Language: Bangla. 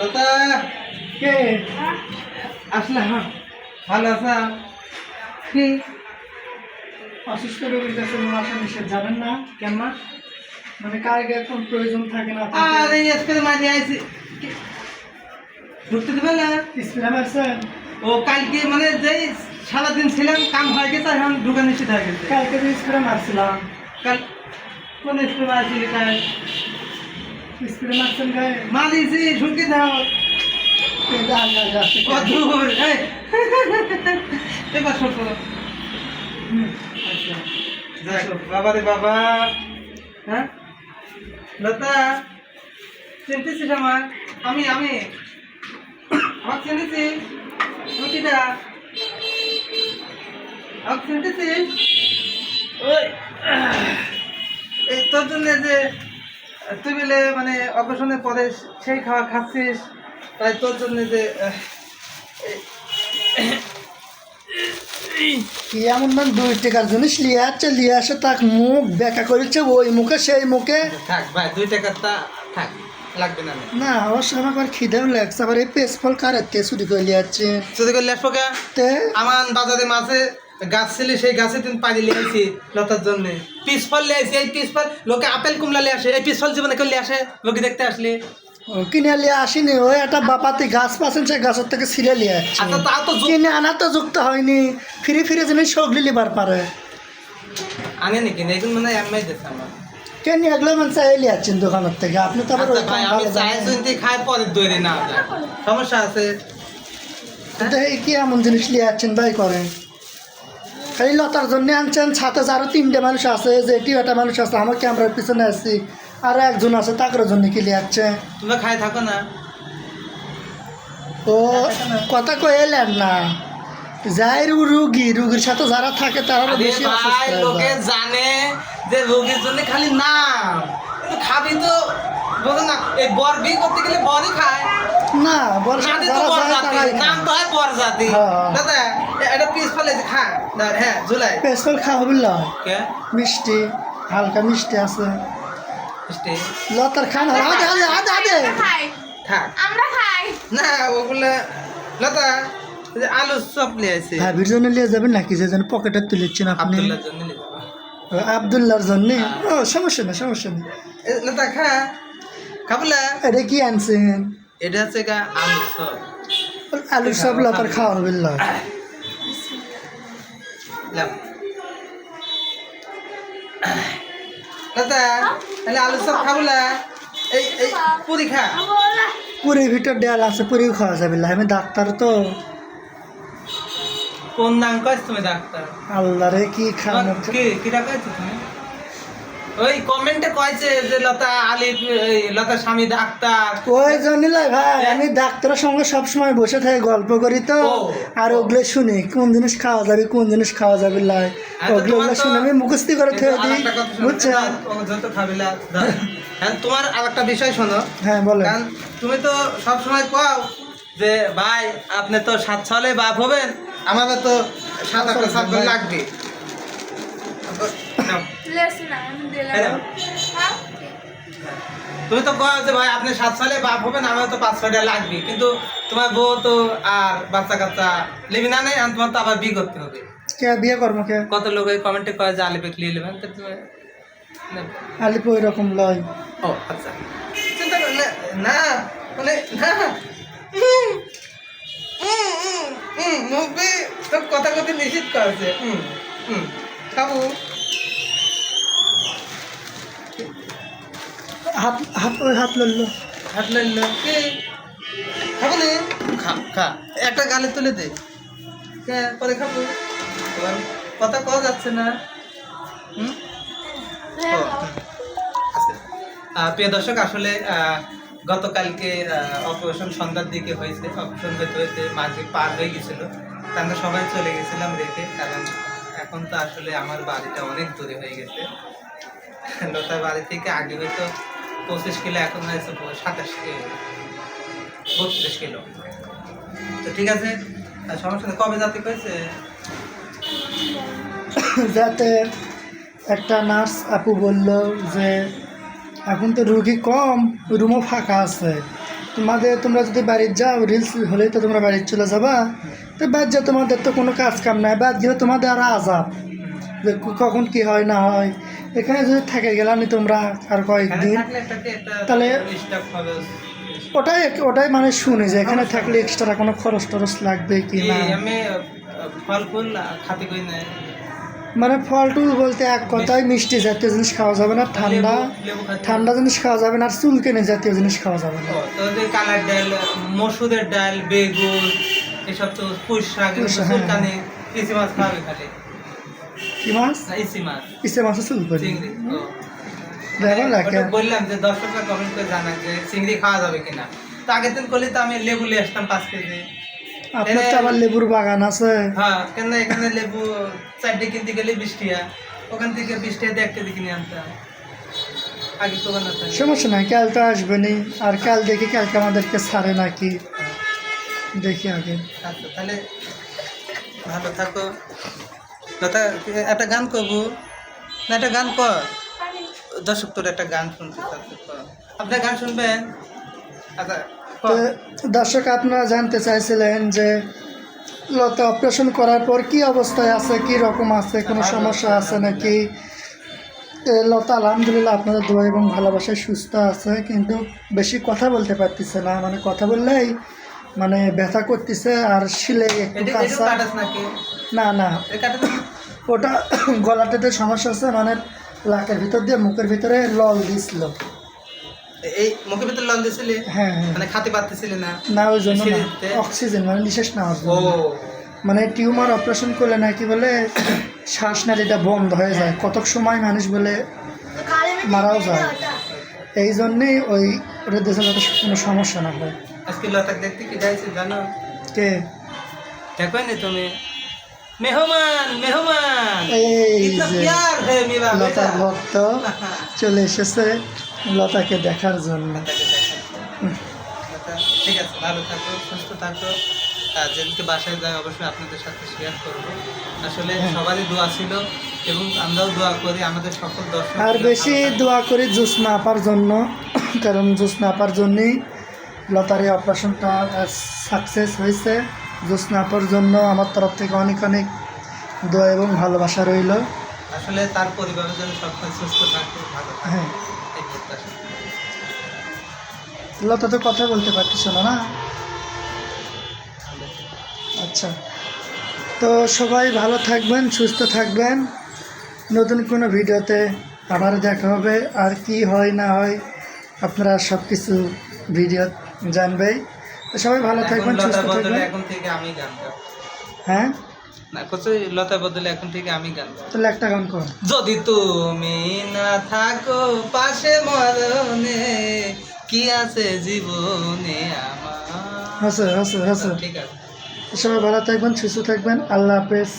দাদা কে? আসলে হ্যাঁ। ভালো আছা? কি? অসুস্থ রোগীর কাছে আসা নিষেধ যাবেন না। কেন মা? মানে কারকে এখন প্রয়োজন থাকে না আরে স্প্রে মারি আইছি। ঢুকতে দেবে না? স্প্রে মারছেন? ও কালকে মানে যেই সারাদিন ছিলাম কাম হয়ে গেছে এখন ঢুকা নিষেধ হয়ে গেছে। কালকে যে স্প্রে মারছিলাম। কাল কোন স্প্রে মারছিলি কাল? স্প্রে মারছেন মারিছি ঢুকি দাও দূর এবার আচ্ছা। যাক, বাবা রে বাবা হ্যাঁ লতা চিনতেছিস আমার আমি আমি আমার চিনতেছিস রুটিটা আমার চিনতেছিস ওই তোর জন্য যে তুই বলে মানে অপারেশনের পরে সেই খাওয়া খাচ্ছিস তাই তোর জন্য যে এমন না দুই টাকার জিনিস? লিয়ে আসছে লিয়ে আসে তাক মুখ বেকা করেছে ওই মুখে সেই মুখে। থাক ভাই দুই টাকারটা থাক লাগবে না। না অবশ্য আমার খিদেও লাগছে আবার এই পেস ফল কারের তে চুরি করে লিয়ে আসছে যদি করলে আসব কে? আমার বাজারে মাঝে গাছ ছিল সেই গাছে তুমি পানি লিয়ে আসি লতার জন্য। পিস ফল লিয়ে আসি এই পিস ফল লোকে আপেল কুমলা লিয়ে আসে এই পিস ফল জীবনে কেউ লিয়ে আসে? লোকে দেখতে আসলে? কিনে লিয়ে আসিনি ওই একটা বাপাতি গাছ পাচ্ছেন সেই গাছের থেকে ছিঁড়ে লিয়ে আচ্ছা তা তো কিনে আনা তো যুক্ত হয়নি ফিরে ফিরে জিনিস সগলি লিবার পারে। আনে নাকি না এগুলো মানে এমআই দিচ্ছে আমার। কেন এগুলো মানে চাই লিয়ে আসছেন দোকানের থেকে আপনি তো আবার আচ্ছা আমি চাই। শুনতে খাই পরে দৈরে না সমস্যা আছে। কি এমন জিনিস লিয়ে আসছেন ভাই করেন। খালি লতার জন্য আনছেন ছাতে আরও তিনটে মানুষ আছে যে এটিও একটা মানুষ আছে আমার ক্যামেরার পিছনে আসছি আর একজন আছে তাকর জন্য কি লিয়ে আসছে তুমি খাই থাকো না। ও কথা কইলেন না। যাই রুগী রুগীর সাথে যারা থাকে তারা বেশি লোকে জানে যে রোগীর জন্য খালি কিন্তু খাবি তো বোঝো না এই বর বিয়ে করতে গেলে বরই খায়। না বর্ষা নামই তো বর জাতি নাম তো হয় বর জাতি হ্যাঁ। দাদা এটা হ্যাঁ জুলাই। পেস্টল খাওয়া মিষ্টি হালকা মিষ্টি আছে। মিষ্টি? লতার খান আদে আদে আদে আদে। থাক। আমরা খাই। না ওগুলা লতা আলু চপ নিয়ে আছে ভাবির জন্য লিয়ে যাবেন নাকি? যে যেন পকেটে তুলেছেন আপনি। আব্দুল্লাহর জন্য নিয়ে ও, আবদুল্লাহর জন্য? ও সমস্যা না সমস্যা নেই। লতা খা। খাবলা? এটা কি আনছেন? এটা হচ্ছে আলু চপ। আলু সব লতার খাওয়া হবে তাহলে আলু চপ খাবলা? এই এই পুরি খা। পুরীর ভিতর ডাল আছে পুরিও খাওয়া যাবে আমি ডাক্তার তো। কোন নাম কাজ তুমি ডাক্তার? আল্লাহ রে কি খাওয়ানো কি কিটা কয়েছ তুমি? ওই কমেন্টে কয়েছে যে লতা এই লতা স্বামী ডাক্তার। ওই জন্য ভাই আমি ডাক্তারের সঙ্গে সবসময় বসে থেকে গল্প করি তো। আর ওগুলো শুনি কোন জিনিস খাওয়া যাবে কোন জিনিস খাওয়া যাবে লাই। হ্যাঁ, ওগুলো তোমার শুনে আমি মুখস্থি করে থেকে দিই যত খাবিলা হ্যাঁ তোমার আর একটা বিষয় শোনো। হ্যাঁ কারণ তুমি তো সব সময় কও যে ভাই আপনি তো সাত সালে বাপ হবেন আমাদের তো সাত আটটা সাত লাগবে। তুমি তো কও যে ভাই আপনি সাত সালে বাপ হবেন আমার তো পাঁচ ছয়টা লাগবে কিন্তু তোমার বউ তো আর বাচ্চা কাচ্চা লিবি না নেই আর তোমার তো আবার বিয়ে করতে হবে কে বিয়ে কর্ম কে কত লোক কমেন্টে কয় যে আলিপে লিয়ে নেবেন তো তুমি আলিপ ওই রকম লয় ও আচ্ছা চিন্তা করো না মানে না হুম, হুম, হুম, হুম, মুভি তো কথা কথা নিষেধ করেছে হুম হুম খাব হাত হাত হাত লড়লো। হাত লাগল কে? খাব খা খা একটা গালে তুলে দে। কে? পরে খাব। এবার কথা কওয়া যাচ্ছে না। হুম? হ্যাঁ, আচ্ছা। প্রিয় দর্শক আসলে গতকালকে অপারেশন সন্ধ্যার দিকে হয়েছে অপারেশন হইতে হইতে মাঝে পার হয়ে গেছিল। তা আমরা সবাই চলে গেছিলাম রেখে কারণ এখন তো আসলে আমার বাড়িটা অনেক দূরে হয়ে গেছে। লতার বাড়ি থেকে আগে হয়তো পঁচিশ কিলো এখন হয়েছে সাতাশ কিলো বত্রিশ কিলো। তো ঠিক আছে সমস্যা কবে যাতে কয়েছে যাতে একটা নার্স আপু বলল যে, এখন তো রুগী কম, রুমও ফাঁকা আছে। তোমাদের তোমরা যদি বাড়ির যাও রিলস হলেই তো তোমরা বাড়ির চলে যাবা। তো বাদ যা তোমাদের তো কোনো কাজ কাম নাই। বাদ গেলে তোমাদের আরও আজাব। যে কখন কি হয় না হয় এখানে যদি থেকে গেলাম তোমরা আর কয়েকদিন। তাহলে- ওটাই ওটাই মানে শুনে যে এখানে থাকলে এক্সট্রা কোনো খরচ টরচ লাগবে কি না? মানে ফল টুল বলতে এক কথায় মিষ্টি জাতীয় জিনিস খাওয়া যাবে না ঠান্ডা। ঠান্ডা জিনিস খাওয়া যাবে না আর চুলকেনে জাতীয় জিনিস খাওয়া যাবে না। কালার ডাল ডাল বেগুন এসব তো পুঁই শাক চুলকানি মাছ খাওয়াবে খালি কি মাছ? না ইসি মাছ। ইসে করি চিংড়ি। দেখো না ওটা বললাম যে দর্শকরা কমেন্ট করে জানাক যে চিংড়ি খাওয়া যাবে কিনা। তো আগের দিন করলে তো আমি লেবু নিয়ে আসতাম পাঁচ কেজি। আপনার তো আবার লেবুর বাগান আছে। হ্যাঁ কেন এখানে লেবু চারটে কিনতে গেলে বিশ টিয়া ওখান থেকে বিশ টিয়া দিয়ে এক কেজি কিনে আনতাম। সমস্যা নাই কাল তো আসবে নি। আর কাল দেখি কালকে আমাদেরকে ছাড়ে নাকি? দেখি আগে। আচ্ছা তাহলে ভালো থাকো। একটা গান করব। না একটা গান কর। দর্শক তোর একটা গান শুনতে আপনার গান শুনবেন? আচ্ছা দর্শক আপনারা জানতে চাইছিলেন যে লতা অপারেশন করার পর কি অবস্থায় আছে কি রকম আছে কোনো সমস্যা আছে নাকি? লতা আলহামদুলিল্লাহ আপনাদের দোয়া এবং ভালোবাসায় সুস্থ আছে কিন্তু বেশি কথা বলতে পারতেছে না। মানে কথা বললেই মানে ব্যথা করতেছে আর শিলে একটু কাঁচা। না না? ওটা গলাটাতে সমস্যা আছে মানে লাকের ভিতর দিয়ে মুখের ভিতরে লল দিছিল। এই মুখের ভিতরে লন দিছিলি? হ্যাঁ হ্যাঁ। মানে খাতে পারতেছিলি না? না ওই জন্য না। অক্সিজেন মানে নিঃশ্বাস নেওয়ার ও। মানে টিউমার অপারেশন করলে নাকি বলে শ্বাস বন্ধ হয়ে যায় কতক সময় মানুষ বলে মারাও যায়। এই জন্যেই ওই ওটা দেশে যাতে কোনো সমস্যা না হয়। আজকে লতাক দেখতে কি যাইছি জানো? কে? দেখো নি তুমি? মেহমান মেহমান। লতার ভক্ত চলে এসেছে লতাকে দেখার জন্য। ঠিক আছে ভালো থাকো সুস্থ থাকো। আর যেদিনকে বাসায় যাই অবশ্যই আপনাদের সাথে শেয়ার করব। আসলে হ্যাঁ। সবারই দোয়া ছিল এবং আমরাও দোয়া করি আমাদের সকল দর্শক আর বেশি দোয়া করি জুস না আপার জন্য কারণ জুস না আপার জন্যই লতার এই অপারেশনটা সাকসেস হয়েছে। জুস না জন্য আমার তরফ থেকে অনেক অনেক দোয়া এবং ভালোবাসা রইল। আসলে তার পরিবারের জন্য সবসময় সুস্থ ভালো হ্যাঁ। লতা তো কথা বলতে পারতেছ না না? আচ্ছা। তো সবাই ভালো থাকবেন সুস্থ থাকবেন। নতুন কোনো ভিডিওতে আবার দেখা হবে। আর কি হয় না হয় আপনারা সব কিছু ভিডিও জানবেই। তো সবাই ভালো থাকবেন সুস্থ থাকবেন। এখন থেকে আমি গান হ্যাঁ? না কত লতা বদলে এখন থেকে আমি গান তাহলে একটা গান কর। যদি তুমি না থাকো পাশে মরনে কি আছে জীবনে আমার? হাসে হাসে হাসে। ঠিক আছে। সবাই ভালো থাকবেন সুস্থ থাকবেন। আল্লাহ হাফেজ।